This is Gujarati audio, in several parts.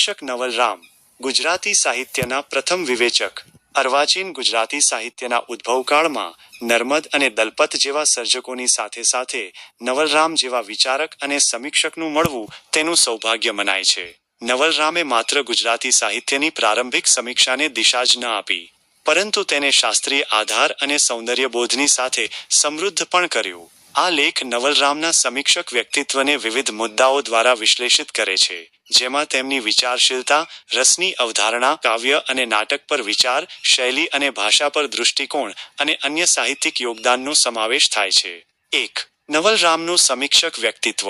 સમીક્ષક નવલરામ, ગુજરાતી સાહિત્યના પ્રથમ વિવેચક. અર્વાચીન ગુજરાતી સાહિત્યના ઉદ્ભવકાળમાં નર્મદ અને દલપત જેવા સર્જકોની સાથે સાથે નવલરામ જેવા વિચારક અને સમીક્ષકનું મળવું તેનું સૌભાગ્ય મનાય છે. નવલરામે માત્ર ગુજરાતી સાહિત્યની પ્રારંભિક સમીક્ષાને દિશા જ ન આપી, પરંતુ તેને શાસ્ત્રીય આધાર અને સૌંદર્યબોધની સાથે સમૃદ્ધ પણ કર્યું. આ લેખ નવલરામના સમીક્ષક વ્યક્તિત્વને વિવિધ મુદ્દાઓ દ્વારા વિશ્લેષિત કરે છે, જેમાં તેમની વિચારશીલતા, રસની અવધારણા, કાવ્ય અને નાટક પર વિચાર, શૈલી અને ભાષા પર દૃષ્ટિકોણ અને અન્ય સાહિત્યિક યોગદાનનો સમાવેશ થાય છે. એક નવલરામનું સમીક્ષક વ્યક્તિત્વ.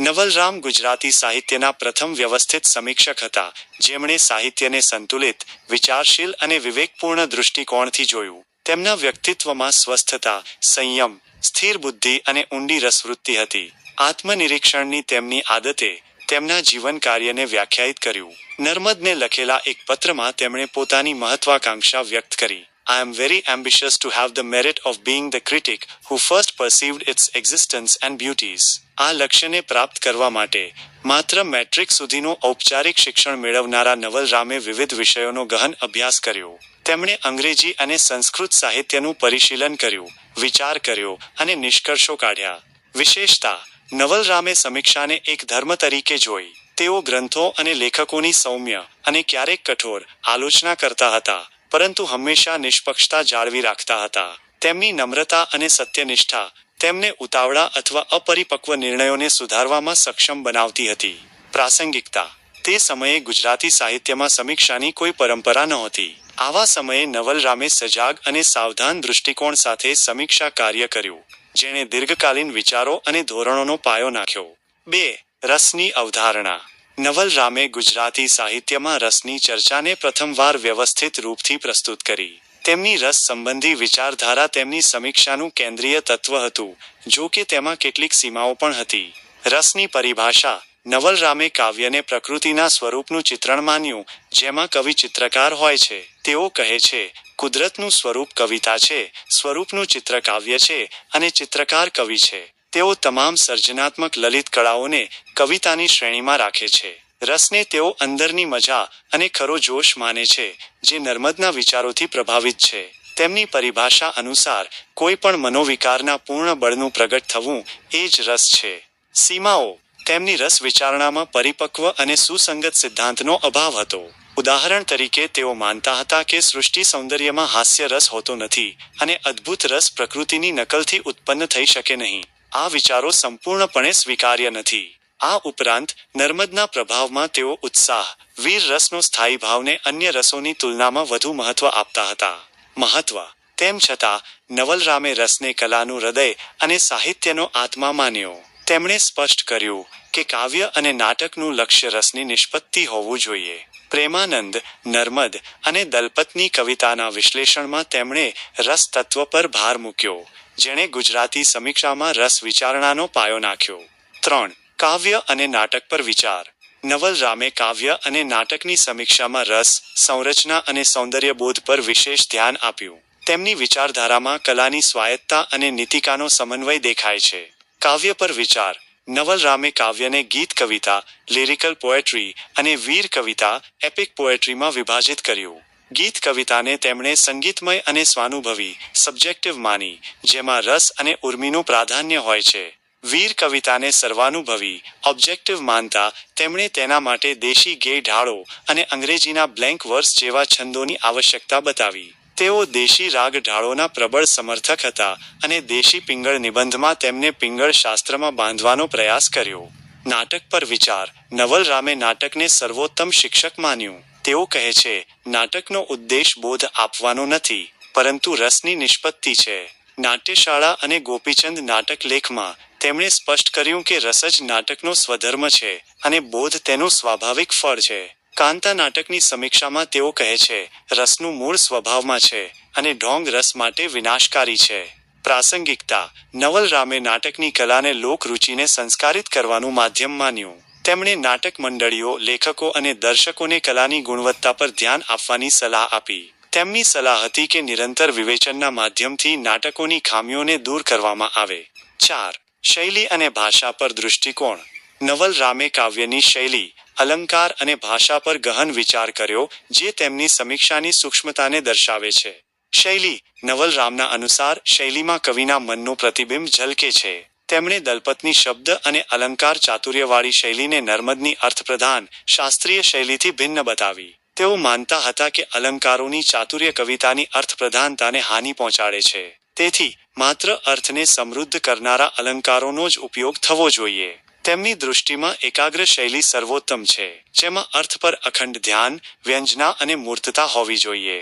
નવલરામ ગુજરાતી સાહિત્યના પ્રથમ વ્યવસ્થિત સમીક્ષક હતા, જેમણે સાહિત્યને સંતુલિત, વિચારશીલ અને વિવેકપૂર્ણ દૃષ્ટિકોણથી જોયું. તેમના વ્યક્તિત્વમાં સ્વસ્થતા, સંયમ સ્થિર બુદ્ધિ અને ઊંડી રસવૃત્તિ હતી. આત્મનિરીક્ષણની તેમની આદતે તેમના જીવન કાર્યને વ્યાખ્યાયિત કર્યું. નર્મદને લખેલા એક પત્રમાં તેમણે પોતાની મહત્વાકાંક્ષા વ્યક્ત કરી. I am very ambitious to have the merit of being the critic who first perceived its existence and beauties આ લક્ષ્યને પ્રાપ્ત કરવા માટે માત્ર મેટ્રિક સુધીનું ઔપચારિક શિક્ષણ મેળવનારા નવલરામે વિવિધ વિષયોનો ગહન અભ્યાસ કર્યો. તેમણે અંગ્રેજી અને સંસ્કૃત સાહિત્યનું પરિશીલન કર્યું, વિચાર કર્યો અને નિષ્કર્ષો કાઢ્યા. વિશેષતા નવલરામે સમીક્ષાને એક ધર્મ તરીકે જોઈ. તેઓ ગ્રંથો અને લેખકોની સૌમ્ય અને ક્યારેક કઠોર આલોચના કરતા હતા, પરંતુ હંમેશા નિષ્પક્ષતા જાળવી રાખતા હતા. તેમની નમ્રતા અને સત્યનિષ્ઠા તેમને ઉતાવળા અથવા અપરિપક્વ નિર્ણયોને સુધારવામાં સક્ષમ બનાવતી હતી. પ્રાસંગિકતા, તે સમયે ગુજરાતી સાહિત્યમાં સમીક્ષાની કોઈ પરંપરા નહોતી. આવા સમયે નવલરામે સજાગ અને સાવધાન દૃષ્ટિકોણ સાથે સમીક્ષા કાર્ય કર્યું, જેણે દીર્ઘકાલીન વિચારો અને ધોરણોનો પાયો નાખ્યો. બે, રસની અવધારણા. નવલરામે ગુજરાતી સાહિત્યમાં રસની ચર્ચાને પ્રથમવાર વ્યવસ્થિત રૂપથી પ્રસ્તુત કરી. તેમની રસ સંબંધી વિચારધારા તેમની સમીક્ષાનું કેન્દ્રીય તત્વ હતું જો કે તેમાં કેટલીક સીમાઓ પણ હતી. રસની પરિભાષા નવલરામે કાવ્યને પ્રકૃતિના સ્વરૂપનું ચિત્રણ માન્યું, જેમાં કવિ ચિત્રકાર હોય છે. તેઓ કહે છે, કુદરતનું સ્વરૂપ કવિતા છે, સ્વરૂપનું ચિત્ર કાવ્ય છે અને ચિત્રકાર કવિ છે. તેઓ તમામ સર્જનાત્મક લલિત કળાઓને કવિતાની શ્રેણીમાં રાખે છે. રસને તેઓ અંદરની મજા અને ખરો જોશ માને છે, જે નર્મદના વિચારોથી પ્રભાવિત છે. તેમની પરિભાષા અનુસાર, કોઈ પણ મનોવિકારના પૂર્ણ બળનું પ્રગટ થવું એ જ રસ છે. સીમાઓ તેમની રસ વિચારણામાં પરિપક્વ અને સુસંગત સિદ્ધાંતનો અભાવ હતો. ઉદાહરણ તરીકે, તેઓ માનતા હતા કે સૃષ્ટિ સૌંદર્યમાં હાસ્ય રસ હોતો નથી અને અદ્ભુત રસ પ્રકૃતિની નકલથી ઉત્પન્ન થઈ શકે નહીં. આ વિચારો સંપૂર્ણપણે સ્વીકાર્ય નથી. આ ઉપરાંત, નર્મદના પ્રભાવમાં તેઓ ઉત્સાહ, વીર રસનો સ્થાયી ભાવને અન્ય રસોની તુલનામાં વધુ મહત્વ આપતા હતા. મહત્વ. તેમ છતાં, નવલરામે રસને કલાનું હૃદય અને સાહિત્યનો આત્મા માન્યો. તેમણે સ્પષ્ટ કર્યું કે કાવ્ય અને નાટકનું લક્ષ્ય રસની નિષ્પત્તિ હોવું જોઈએ. પ્રેમાનંદ, નર્મદ અને દલપતની કવિતાના વિશ્લેષણમાં તેમણે રસ તત્વ પર ભાર મૂક્યો, જેણે ગુજરાતી સમીક્ષામાં રસ વિચારણાનો પાયો નાખ્યો. ત્રણ, કાવ્ય અને નાટક પર વિચાર. નવલરામે કાવ્ય અને નાટકની સમીક્ષામાં રસ, સંરચના અને સૌંદર્યબોધ પર વિશેષ ધ્યાન આપ્યું. તેમની વિચારધારામાં કલાની સ્વાયત્તા અને નીતિકાનો સમન્વય દેખાય છે. કાવ્ય પર વિચાર. નવલરામે કાવ્યને ગીત કવિતા લિરિકલ પોએટ્રી અને વીર કવિતા એપિક પોએટ્રીમાં વિભાજિત કર્યું. ગીત કવિતાને તેમણે સંગીતમય અને સ્વાનુભવી સબ્જેક્ટિવ માની, જેમાં રસ અને ઉર્મિનું પ્રાધાન્ય હોય છે. વીર કવિતાને સર્વાનુભવી ઓબ્જેક્ટિવ માનતા તેમણે તેના માટે દેશી ગે ઢાળો અને અંગ્રેજીના બ્લેન્ક વર્સ જેવા છંદોની આવશ્યકતા બતાવી. તેઓ દેશી રાગ ઢાળોના પ્રબળ સમર્થક હતા અને દેશી પિંગળ નિબંધમાં તેમને પિંગળ શાસ્ત્રમાં બાંધવાનો પ્રયાસ કર્યો. નાટક પર વિચાર. નવલરામે નાટકને સર્વોત્તમ શિક્ષક માન્યું. તેઓ કહે છે, નાટકનો ઉદ્દેશ બોધ આપવાનો નથી, પરંતુ રસની નિષ્પત્તિ છે. નાટ્યશાળા અને ગોપીચંદ નાટક લેખમાં તેમણે સ્પષ્ટ કર્યું કે રસ જ નાટકનો સ્વધર્મ છે અને બોધ તેનું સ્વાભાવિક ફળ છે. કાંતા નાટકની સમીક્ષામાં તેઓ કહે છે, રસનું મૂળ સ્વભાવમાં છે અને ઢોંગ રસ માટે વિનાશકારી છે. પ્રાસંગિકતા નવલરામે નાટકની કલાને લોકરુચિને સંસ્કારિત કરવાનું માધ્યમ માન્યું. તેમણે નાટક મંડળીઓ, લેખકો અને દર્શકોને કલાની ગુણવત્તા પર ધ્યાન આપવાની સલાહ આપી. તેમની સલાહ હતી કે નિરંતર વિવેચનના માધ્યમથી નાટકોની ખામીઓને દૂર કરવામાં આવે. ચાર, શૈલી અને ભાષા પર દૃષ્ટિકોણ. નવલરામે કાવ્યની શૈલી અલંકાર અને ભાષા પર ગહન વિચાર કર્યો, જે તેમની સમીક્ષાની સૂક્ષ્મતાને દર્શાવે છે. શૈલી નવલરામના અનુસાર, શૈલીમાં કવિના મનનું પ્રતિબિંબ ઝલકે છે. તેમણે દલપતની શબ્દ અને અલંકાર ચાતુર્યવાળી શૈલીને નર્મદની અર્થપ્રધાન, શાસ્ત્રીય શૈલીથી ભિન્ન બતાવી. તેઓ માનતા હતા કે અલંકારોની ચાતુર્ય કવિતાની અર્થપ્રધાનતાને હાનિ પહોંચાડે છે. તેથી, માત્ર અર્થને સમૃદ્ધ કરનારા અલંકારોનો જ ઉપયોગ થવો જોઈએ. તેમની દૃષ્ટિમાં એકાગ્ર શૈલી સર્વોત્તમ છે, જેમાં અર્થ પર અખંડ ધ્યાન, વ્યંજના અને મૂર્તતા હોવી જોઈએ.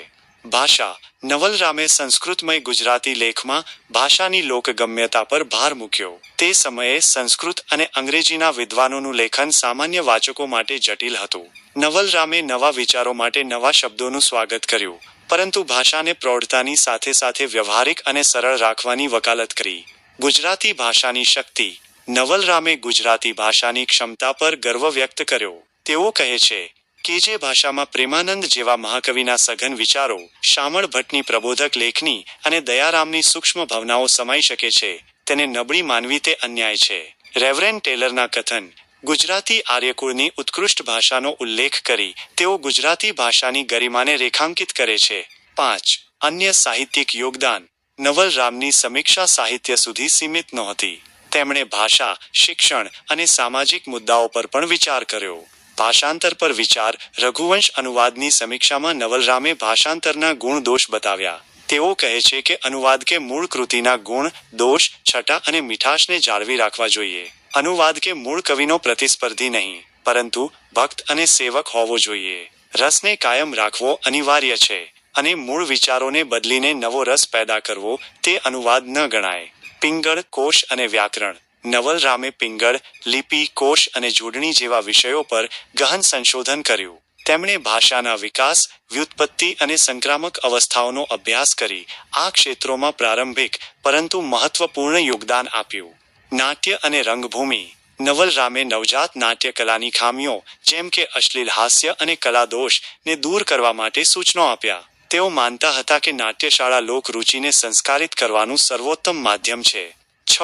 ભાષા, નવલરામે સંસ્કૃતમય ગુજરાતી લેખમાં ભાષાની લોકગમ્યતા પર ભાર મૂક્યો. તે સમયે સંસ્કૃત અને અંગ્રેજીના વિદ્વાનોનું લેખન સામાન્ય વાચકો માટે જટિલ હતું. નવલરામે નવા વિચારો માટે નવા શબ્દોનું સ્વાગત કર્યું, પરંતુ ભાષાને પ્રૌઢતાની સાથે સાથે વ્યવહારિક અને સરળ રાખવાની વકાલત કરી. ગુજરાતી ભાષાની શક્તિ નવલરામે ગુજરાતી ભાષાની ક્ષમતા પર ગર્વ વ્યક્ત કર્યો. તેઓ કહે છે કે જે ભાષામાં પ્રેમાનંદ જેવા મહાકવિના સઘન વિચારો, શામળ ભટ્ટની પ્રબોધક લેખની અને દયારામની સૂક્ષ્મ ભાવનાઓ સમાઈ શકે છે, તેને નબળી માનવી તે અન્યાય છે. રેવરેન ટેલરના કથન, ગુજરાતી આર્યકુળની ઉત્કૃષ્ટ ભાષાનો ઉલ્લેખ કરી તેઓ ગુજરાતી ભાષાની ગરિમાને રેખાંકિત કરે છે. પાંચ, અન્ય સાહિત્યિક યોગદાન. નવલરામની સમીક્ષા સાહિત્ય સુધી સીમિત નહોતી. તેમણે ભાષા, શિક્ષણ અને સામાજિક મુદ્દાઓ પર પણ વિચાર કર્યો. ભાષાંતર પર વિચાર રઘુવંશ અનુવાદની સમીક્ષામાં નવલરામે ભાષાંતરના ગુણ દોષ બતાવ્યા. તેઓ કહે છે કે અનુવાદ કે મૂળ કૃતિના ગુણ, દોષ, છટા અને મીઠાશને જાળવી રાખવા જોઈએ. અનુવાદ કે મૂળ કવિનો પ્રતિસ્પર્ધી નહીં, પરંતુ ભક્ત અને સેવક હોવો જોઈએ. રસને કાયમ રાખવો અનિવાર્ય છે અને મૂળ વિચારોને બદલીને નવો રસ પેદા કરવો તે અનુવાદ ન ગણાય. પિંગળ કોશ અને વ્યાકરણ. નવલરામે પિંગળ, લિપિ કોશ અને જોડણી જેવા વિષયો પર ગહન સંશોધન કર્યું. તેમણે ભાષાના વિકાસ, વ્યુત્પત્તિ અને સંક્રામક અવસ્થાઓનો અભ્યાસ કરી આ ક્ષેત્રોમાં પ્રારંભિક, પરંતુ મહત્વપૂર્ણ યોગદાન આપ્યું. નાટ્ય અને રંગભૂમિ. નવલરામે નવજાત નાટ્ય કલાની ખામીઓ, જેમ કે અશ્લીલ હાસ્ય અને કલાદોષને દૂર કરવા માટે સૂચનો આપ્યા. તેઓ માનતા હતા કે નાટ્યશાળા લોક રૂચિને સંસ્કારિત કરવાનું સર્વોત્તમ માધ્યમ છે. છ.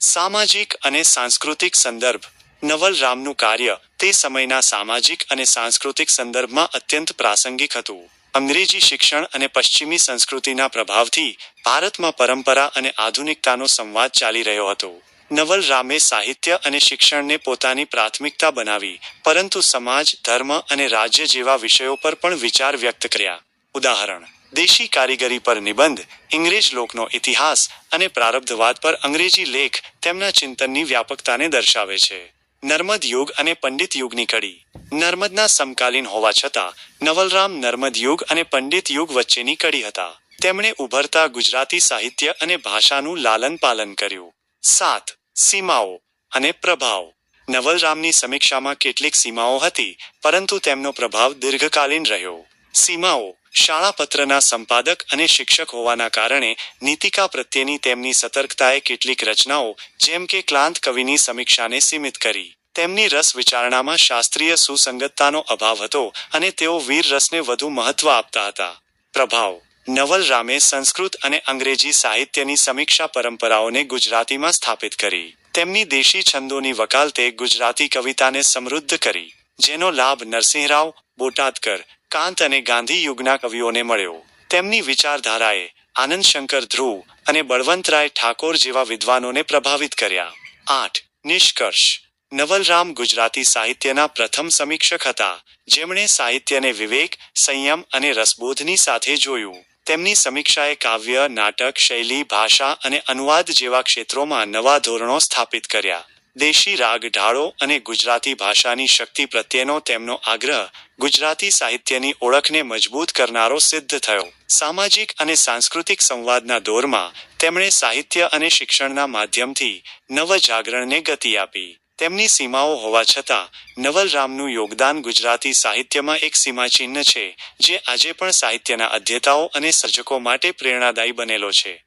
સામાજિક અને સાંસ્કૃતિક સંદર્ભ. નવલરામનું કાર્ય તે સમયના સામાજિક અને સાંસ્કૃતિક સંદર્ભમાં અત્યંત પ્રાસંગિક હતું. અંગ્રેજી શિક્ષણ અને પશ્ચિમી સંસ્કૃતિના પ્રભાવથી ભારતમાં પરંપરા અને આધુનિકતાનો સંવાદ ચાલી રહ્યો હતો. નવલરામે સાહિત્ય અને શિક્ષણને પોતાની પ્રાથમિકતા બનાવી, પરંતુ સમાજ, ધર્મ અને રાજ્ય જેવા વિષયો પર પણ વિચાર વ્યક્ત કર્યા. ઉદાહરણ. દેશી કારીગરી પર નિબંધ, ઇંગ્રેજ લોકનો ઇતિહાસ અને પ્રારબ્ધવાદ પર અંગ્રેજી લેખ તેમના ચિંતનની વ્યાપકતાને દર્શાવે છે. નર્મદ યુગ અને પંડિત યુગની કડી. નર્મદના સમકાલીન હોવા છતાં, નવલરામ નર્મદ યુગ અને પંડિત યુગ વચ્ચેની કડી હતા. તેમણે ઉભરતા ગુજરાતી સાહિત્ય અને ભાષાનું લાલન પાલન કર્યું. સાત, સીમાઓ અને પ્રભાવ. નવલરામની સમીક્ષામાં કેટલીક સીમાઓ હતી, પરંતુ તેમનો પ્રભાવ દીર્ઘકાલીન રહ્યો. સીમાઓ શાળાપત્રના સંપાદક અને શિક્ષક હોવાના કારણે નીતિકા પ્રત્યેની તેમની સતર્કતાએ કેટલીક રચનાઓ, જેમ કે ક્લાંત કવિની સમીક્ષાને સીમિત કરી. તેમની રસ વિચારણામાં શાસ્ત્રીય સુસંગતતાનો અભાવ હતો અને તેઓ વીર રસને વધુ મહત્વ આપતા હતા. પ્રભાવ. નવલરામે સંસ્કૃત અને અંગ્રેજી સાહિત્યની સમીક્ષા પરંપરાઓને ગુજરાતીમાં સ્થાપિત કરી. તેમની દેશી છંદોની વકાલતે ગુજરાતી કવિતાને સમૃદ્ધ કરી, જેનો લાભ નરસિંહરાવ બોટાદકર કાંત અને ગાંધી યુગના કવિઓને મળ્યો. તેમની વિચારધારાએ આનંદ શંકર ધ્રુવ અને બળવંતરાય ઠાકોર જેવા વિદ્વાનોને પ્રભાવિત કર્યા. આઠ. નિષ્કર્ષ. નવલરામ ગુજરાતી સાહિત્યના પ્રથમ સમીક્ષક હતા, જેમણે સાહિત્યને વિવેક, સંયમ અને રસબોધની સાથે જોયું. તેમની સમીક્ષાએ કાવ્ય, નાટક, શૈલી, ભાષા અને અનુવાદ જેવા ક્ષેત્રોમાં નવા ધોરણો સ્થાપિત કર્યા. દેશી રાગ ઢાળો અને ગુજરાતી ભાષાની શક્તિ પ્રત્યેનો તેમનો આગ્રહ ગુજરાતી સાહિત્યની ઓળખને મજબૂત કરનારો સિદ્ધ થયો. સામાજિક અને સાંસ્કૃતિક સંવાદના દોરમાં તેમણે સાહિત્ય અને શિક્ષણના માધ્યમથી નવજાગરણને ગતિ આપી. તેમની સીમાઓ હોવા છતાં નવલરામનું યોગદાન ગુજરાતી સાહિત્યમાં એક સીમાચિહ્ન છે, જે આજે પણ સાહિત્યના અધ્યતાઓ અને સર્જકો માટે પ્રેરણાદાયી બનેલો છે.